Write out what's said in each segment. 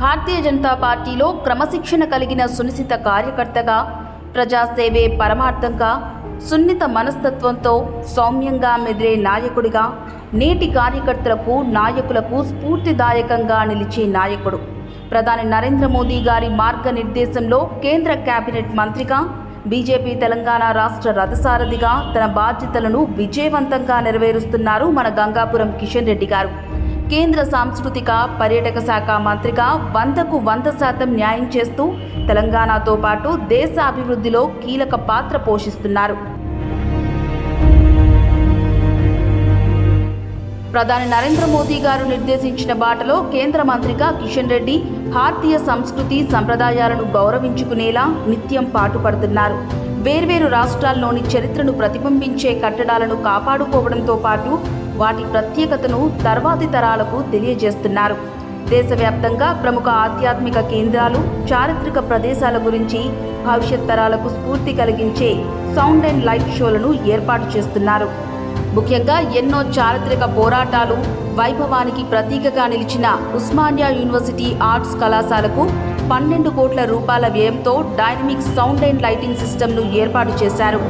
భారతీయ జనతా పార్టీలో క్రమశిక్షణ కలిగిన సునిశిత కార్యకర్తగా ప్రజాసేవే పరమార్థంగా సున్నిత మనస్తత్వంతో సౌమ్యంగా మెదిరే నాయకుడిగా నేటి కార్యకర్తలకు నాయకులకు స్ఫూర్తిదాయకంగా నిలిచే నాయకుడు. ప్రధాని నరేంద్ర మోదీ గారి మార్గనిర్దేశంలో కేంద్ర కేబినెట్ మంత్రిగా బీజేపీ తెలంగాణ రాష్ట్ర రథసారథిగా తన బాధ్యతలను విజయవంతంగా నెరవేరుస్తున్నారు మన గంగాపురం కిషన్ రెడ్డి గారు. కేంద్ర సాంస్కృతిక పర్యాటక శాఖ మంత్రిగా వందకు వంద శాతం న్యాయం చేస్తూ తెలంగాణతో పాటు దేశ అభివృద్ధిలో కీలక పాత్ర పోషిస్తున్నారు. ప్రధాని నరేంద్ర మోదీ గారు నిర్దేశించిన బాటలో కేంద్ర మంత్రిగా కిషన్ రెడ్డి భారతీయ సంస్కృతి సంప్రదాయాలను గౌరవించుకునేలా నిత్యం పాటుపడుతున్నారు. వేర్వేరు రాష్ట్రాల్లోని చరిత్రను ప్రతిబింబించే కట్టడాలను కాపాడుకోవడంతో పాటు వాటి ప్రత్యేకతను తర్వాతి తరాలకు తెలియజేస్తున్నారు. దేశవ్యాప్తంగా ప్రముఖ ఆధ్యాత్మిక కేంద్రాలు చారిత్రక ప్రదేశాల గురించి భవిష్యత్ తరాలకు స్ఫూర్తి కలిగించే సౌండ్ అండ్ లైట్ షోలను ఏర్పాటు చేస్తున్నారు. ముఖ్యంగా ఎన్నో చారిత్రక పోరాటాలు వైభవానికి ప్రతీకగా నిలిచిన ఉస్మానియా యూనివర్సిటీ ఆర్ట్స్ కళాశాలకు పన్నెండు కోట్ల రూపాయల వ్యయంతో డైనమిక్ సౌండ్ అండ్ లైటింగ్ సిస్టమ్ను ఏర్పాటు చేశారు.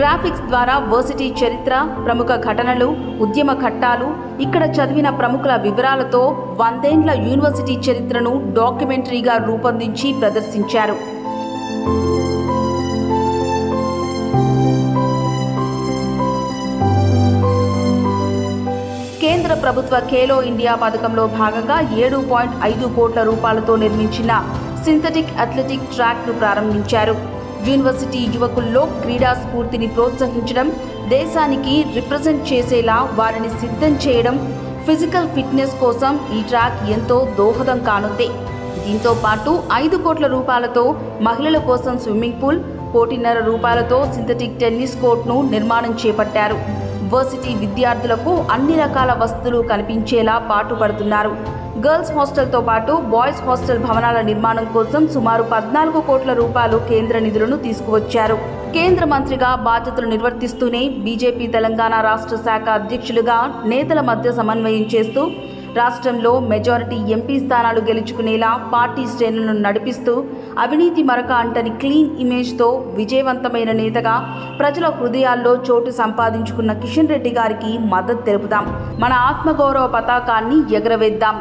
గ్రాఫిక్స్ ద్వారా వర్సిటీ చరిత్ర ప్రముఖ ఘటనలు ఉద్యమ ఘట్టాలు ఇక్కడ చదివిన ప్రముఖుల వివరాలతో వందేండ్ల యూనివర్సిటీ చరిత్రను డాక్యుమెంటరీగా రూపొందించి ప్రదర్శించారు. కేంద్ర ప్రభుత్వ ఖేలో ఇండియా పథకంలో భాగంగా ఏడు పాయింట్ ఐదు కోట్ల రూపాయలతో నిర్మించిన సింథటిక్ అథ్లెటిక్ ట్రాక్ను ప్రారంభించారు. యూనివర్సిటీ యువకుల్లో క్రీడా స్ఫూర్తిని ప్రోత్సహించడం దేశానికి రిప్రజెంట్ చేసేలా వారిని సిద్ధం చేయడం ఫిజికల్ ఫిట్నెస్ కోసం ఈ ట్రాక్ ఎంతో దోహదం కానుంది. దీంతో పాటు ఐదు కోట్ల రూపాయలతో మహిళల కోసం స్విమ్మింగ్ పూల్ కోటిన్నర రూపాయలతో సింథటిక్ టెన్నిస్ కోర్టును నిర్మాణం చేపట్టారు. వర్సిటీ విద్యార్థులకు అన్ని రకాల వసతులు కల్పించేలా పాటుపడుతున్నారు. గర్ల్స్ హాస్టల్తో పాటు బాయ్స్ హాస్టల్ భవనాల నిర్మాణం కోసం సుమారు పద్నాలుగు కోట్ల రూపాయలు కేంద్ర నిధులను తీసుకువచ్చారు. కేంద్ర మంత్రిగా బాధ్యతలు నిర్వర్తిస్తూనే బీజేపీ తెలంగాణ రాష్ట్ర శాఖ అధ్యక్షులుగా నేతల మధ్య సమన్వయం చేస్తూ రాష్ట్రంలో మెజారిటీ ఎంపీ స్థానాలు గెలుచుకునేలా పార్టీ శ్రేణులను నడిపిస్తూ అవినీతి మరక అంటని క్లీన్ ఇమేజ్తో విజయవంతమైన నేతగా ప్రజల హృదయాల్లో చోటు సంపాదించుకున్న కిషన్ రెడ్డి గారికి మద్దతు తెలుపుదాం. మన ఆత్మగౌరవ పతాకాన్ని ఎగరవేద్దాం.